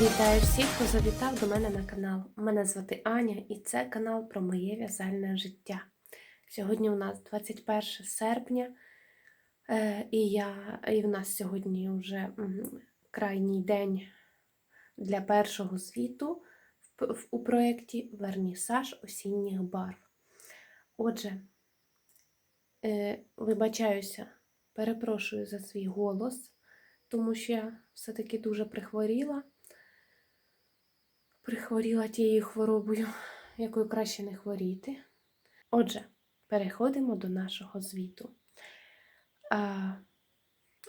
Вітаю всіх, хто завітав до мене на канал. Мене звати Аня і це канал про моє в'язальне життя. Сьогодні у нас 21 серпня, е, і, я, і в нас сьогодні вже крайній день для першого в- у проєкті Вернісаж осінніх барв. Отже, е, вибачаюся, перепрошую за свій голос, тому що я все-таки дуже прихворіла прихворіла тією хворобою, якою краще не хворіти. Отже, переходимо до нашого звіту.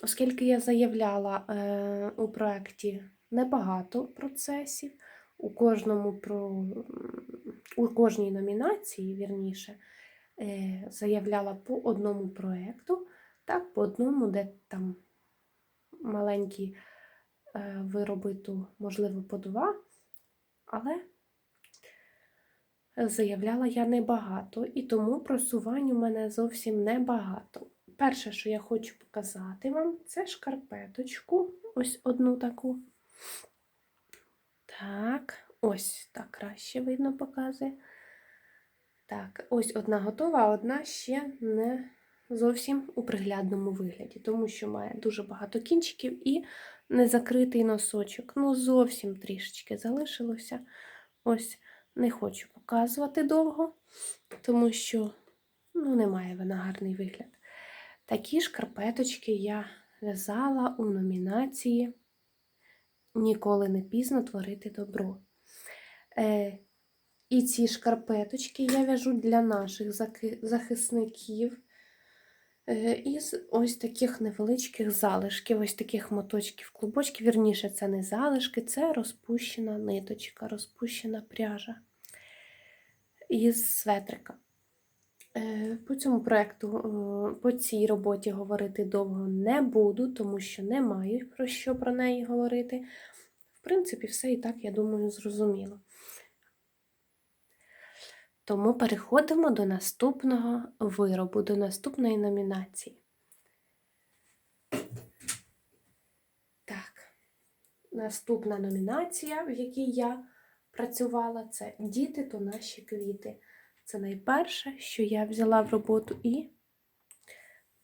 Оскільки я заявляла е, у проєкті небагато процесів, у кожному про, у кожній номінації, вірніше, е, заявляла по одному проєкту, так, по одному, де там маленькі е, вироби, то, можливо, по два. Але заявляла я небагато, і тому просувань у мене зовсім небагато. Перше, що я хочу показати вам, це шкарпеточку. Ось одну таку. Так, ось так краще видно показує. Так, ось одна готова, а одна ще не зовсім у приглядному вигляді, тому що має дуже багато кінчиків і незакритий носочок. Ну, зовсім трішечки залишилося. Ось не хочу показувати довго, тому що ну, немає вона гарний вигляд. Такі шкарпеточки я в'язала у номінації Ніколи не пізно творити добро. Е, і ці шкарпеточки я в'яжу для наших захисників. Е, Із ось таких невеличких залишків, ось таких моточків, клубочків. Вірніше, це не залишки, це розпущена ниточка, розпущена пряжа із светрика. Е, По цьому проєкту, е, по цій роботі говорити довго не буду, тому що не маю про що про неї говорити. В принципі, все і так, я думаю, зрозуміло. Тому переходимо до наступного виробу, до наступної номінації. Так, наступна номінація, в якій я працювала, це Діти то наші квіти. Це найперше, що я взяла в роботу і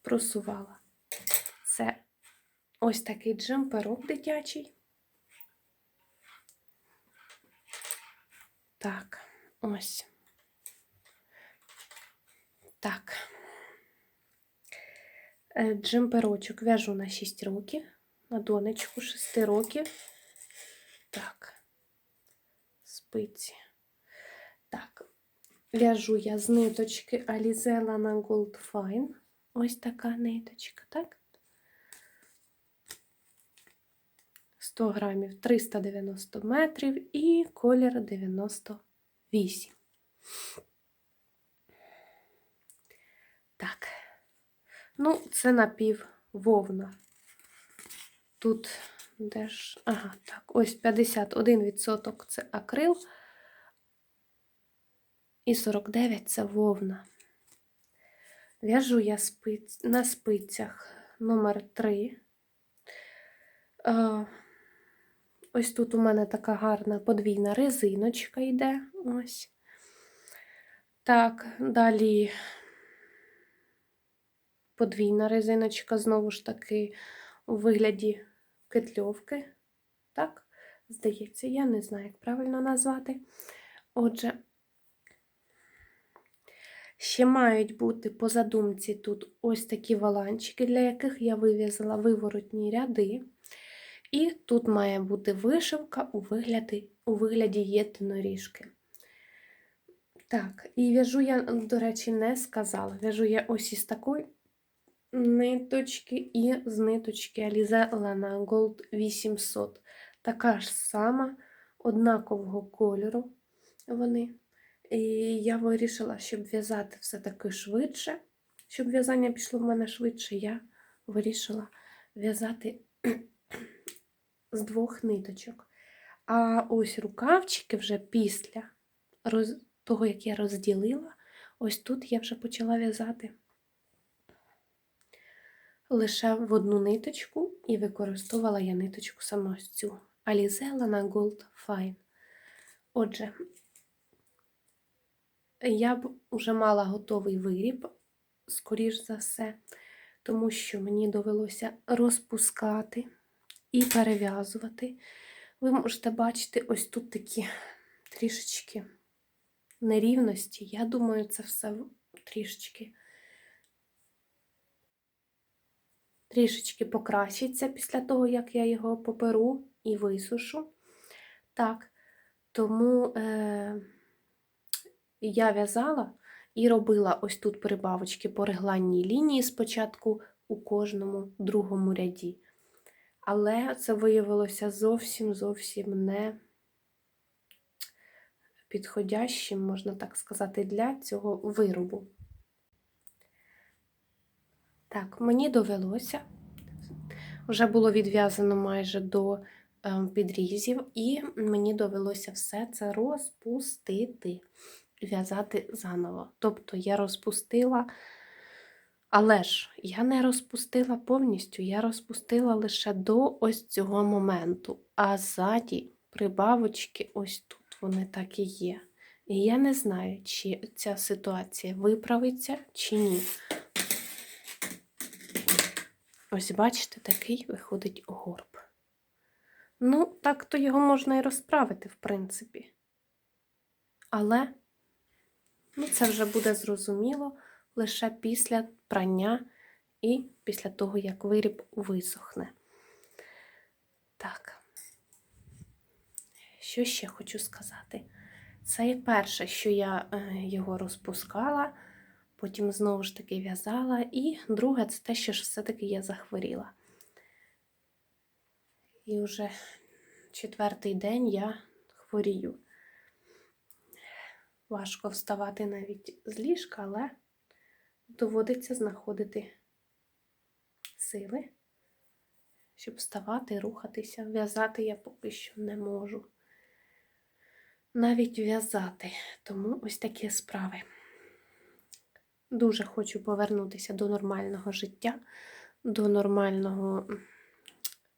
просувала. Це ось такий джемперок дитячий. Так, ось. Так. Е, Джемперочок в'яжу на 6 років, на донечку 6 років. Так, спиці. Так, в'яжу я з ниточки Alize Lana Gold Fine. Ось така ниточка, так? 100 грамів 390 метрів і колір 98. Так. Ну, це напів вовна. Тут де ж. Ага, так, ось 51% це акрил. І 49 це вовна. В'яжу я спиць, на спицях номер 3. Е, ось тут у мене така гарна подвійна резиночка йде. Ось. Так, далі подвійна резиночка, знову ж таки, у вигляді кетльовки. Так, здається, я не знаю, як правильно назвати. Отже, ще мають бути по задумці тут ось такі валанчики, для яких я вив'язала виворотні ряди. І тут має бути вишивка у вигляді, у вигляді єдиноріжки. Так, і в'яжу я, до речі, не сказала. В'яжу я ось із такої ниточки і з ниточки Alize Lana Gold 800. Така ж сама, однакового кольору вони. І я вирішила, щоб в'язати все-таки швидше, щоб в'язання пішло в мене швидше, я вирішила в'язати з двох ниточок. А ось рукавчики вже після того, як я розділила, ось тут я вже почала в'язати лише в одну ниточку і використовувала я ниточку саме ось цю Алізела на Gold Fine. Отже, я б вже мала готовий виріб, скоріш за все, тому що мені довелося розпускати і перев'язувати. Ви можете бачити ось тут такі трішечки нерівності. Я думаю, це все трішечки трішечки покращиться після того, як я його поперу і висушу. Так, тому е, я в'язала і робила ось тут прибавочки по регланній лінії спочатку у кожному другому ряді. Але це виявилося зовсім зовсім не підходящим, можна так сказати, для цього виробу. Так, мені довелося, вже було відв'язано майже до ем, підрізів, і мені довелося все це розпустити, в'язати заново. Тобто я розпустила, але ж я не розпустила повністю, я розпустила лише до ось цього моменту, а ззаді прибавочки ось тут вони так і є. І я не знаю, чи ця ситуація виправиться, чи ні. Ось, бачите, такий виходить горб. Ну, так то його можна і розправити, в принципі. Але ну, це вже буде зрозуміло лише після прання і після того, як виріб висохне. Так, що ще хочу сказати? Це перше, що я е, його розпускала потім знову ж таки в'язала. І друге, це те, що все-таки я захворіла. І вже четвертий день я хворію. Важко вставати навіть з ліжка, але доводиться знаходити сили, щоб вставати, рухатися. В'язати я поки що не можу. Навіть в'язати, тому ось такі справи. Дуже хочу повернутися до нормального життя, до нормального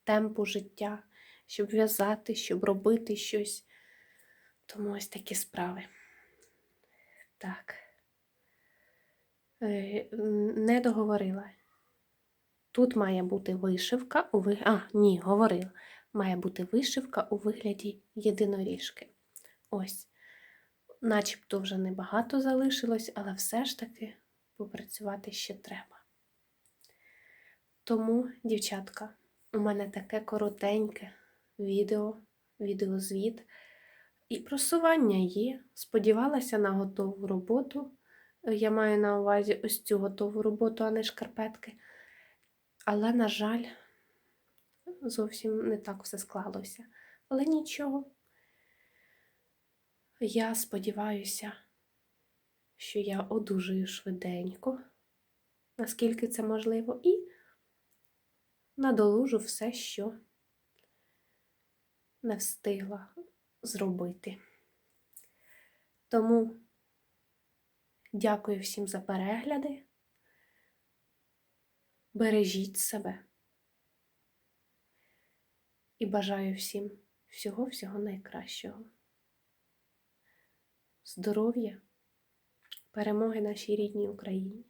темпу життя, щоб в'язати, щоб робити щось. Тому ось такі справи. Так, е, не договорила. Тут має бути вишивка у вигляді. А, ні, говорила. Має бути вишивка у вигляді єдиноріжки. Ось начебто вже небагато залишилось, але все ж таки попрацювати ще треба. Тому, дівчатка, у мене таке коротеньке відео, відеозвіт. І просування є. Сподівалася на готову роботу. Я маю на увазі ось цю готову роботу, а не шкарпетки. Але, на жаль, зовсім не так все склалося. Але нічого. Я сподіваюся, що я одужую швиденько, наскільки це можливо, і надолужу все, що не встигла зробити. Тому дякую всім за перегляди. Бережіть себе і бажаю всім всього-всього найкращого здоров'я, перемоги нашій рідній Україні.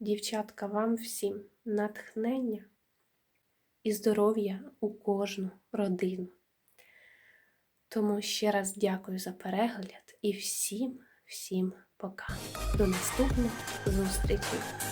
Дівчатка, вам всім натхнення і здоров'я у кожну родину. Тому ще раз дякую за перегляд і всім, всім пока. До наступних зустрічей!